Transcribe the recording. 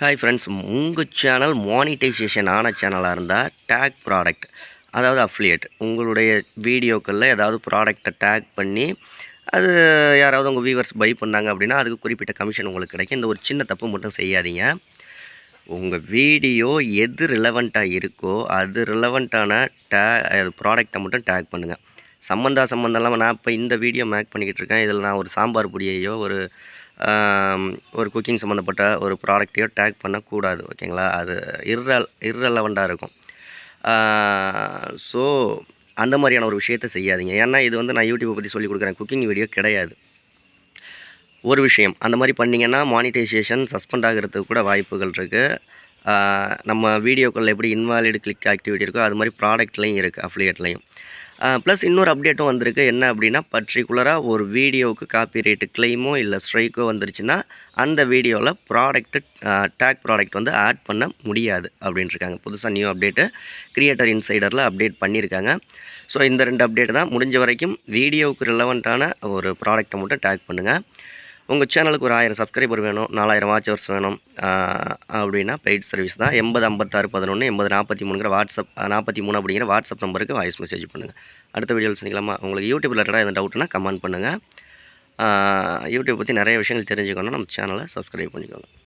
Hi friends உங்கள் channel monetisation ஆன சேனலாக இருந்தால் டேக் ப்ராடக்ட் அதாவது அஃப்லியேட் உங்களுடைய வீடியோக்களில் ஏதாவது ப்ராடக்டை டேக் பண்ணி அது யாராவது உங்கள் வியூவர்ஸ் பை பண்ணாங்க அப்படின்னா அதுக்கு குறிப்பிட்ட கமிஷன் உங்களுக்கு கிடைக்கும். இந்த ஒரு சின்ன தப்பு மட்டும் செய்யாதீங்க. உங்கள் வீடியோ எது ரிலவெண்ட்டாக இருக்கோ அது ரிலவெண்ட்டான டே ப்ராடக்டை மட்டும் டேக் பண்ணுங்கள் சம்மந்தா சம்மந்தம் இல்லாமல் நான் இப்போ இந்த வீடியோ மேக் பண்ணிக்கிட்டு இருக்கேன். இதில் நான் ஒரு சாம்பார் பொடியையோ ஒரு ஒரு குக்கிங் சம்மந்தப்பட்ட ஒரு ப்ராடக்டையோ டேக் பண்ணக்கூடாது ஓகேங்களா அது இர்ரெல் இர்ரெலவெண்ட்டாக இருக்கும். ஸோ அந்த மாதிரியான ஒரு விஷயத்தை செய்யாதீங்க. ஏன்னா இது வந்து நான் யூடியூப்பை பற்றி சொல்லி கொடுக்குறேன். குக்கிங் வீடியோ கிடையாது. ஒரு விஷயம் அந்த மாதிரி பண்ணிங்கன்னா மானிட்டைசேஷன் சஸ்பெண்ட் ஆகிறதுக்கு கூட வாய்ப்புகள் இருக்குது நம்ம வீடியோக்களில் எப்படி இன்வாலிட் கிளிக் ஆக்டிவிட்டி இருக்கோ அது மாதிரி ப்ராடக்ட்லேயும் இருக்குது அஃப்ளியேட்லேயும் ப்ளஸ் இன்னொரு அப்டேட்டும் வந்திருக்கு. என்ன அப்படின்னா பர்டிகுலராக ஒரு வீடியோவுக்கு காப்பி ரேட்டு கிளைமோ இல்லை ஸ்ட்ரைக்கோ வந்துருச்சுன்னா அந்த வீடியோவில் ப்ராடக்ட்டு டேக் ப்ராடக்ட் வந்து ஆட் பண்ண முடியாது அப்படின்ட்டுருக்காங்க புதுசாக நியூ அப்டேட்டு கிரியேட்டர் இன்சைடரில் அப்டேட் பண்ணியிருக்காங்க ஸோ இந்த ரெண்டு அப்டேட் தான் முடிஞ்ச வரைக்கும் வீடியோவுக்கு ரிலவெண்ட்டான ஒரு ப்ராடக்ட்டை மட்டும் டேக் பண்ணுங்கள் உங்கள் சேனலுக்கு ஒரு ஆயிரம் சப்ஸ்கிரைபர் வேணும் நாலாயிரம் வாட்சர்ஸ் வேணும் அப்படின்னா பெய்ட் சர்வீஸ் தான். எண்பது ஐம்பத்தாறு பதினொன்று எண்பது நாற்பத்தி மூணுங்கிற வாட்ஸ்அப் நாற்பத்தி மூணு அப்படிங்கிற வாட்ஸ்அப் நம்பருக்கு வாய்ஸ் மெசேஜ் பண்ணுங்கள் அடுத்த வீடியோவில் சந்திக்கலாமா? உங்களுக்கு யூடியூப் ரிலேட்டடாக எந்த டவுட்னா கமெண்ட் பண்ணுங்கள் யூடியூப் பற்றி நிறைய விஷயங்கள் தெரிஞ்சுக்கணும் நம்ம சேனலை சப்ஸ்கிரைப் பண்ணிக்கோங்க.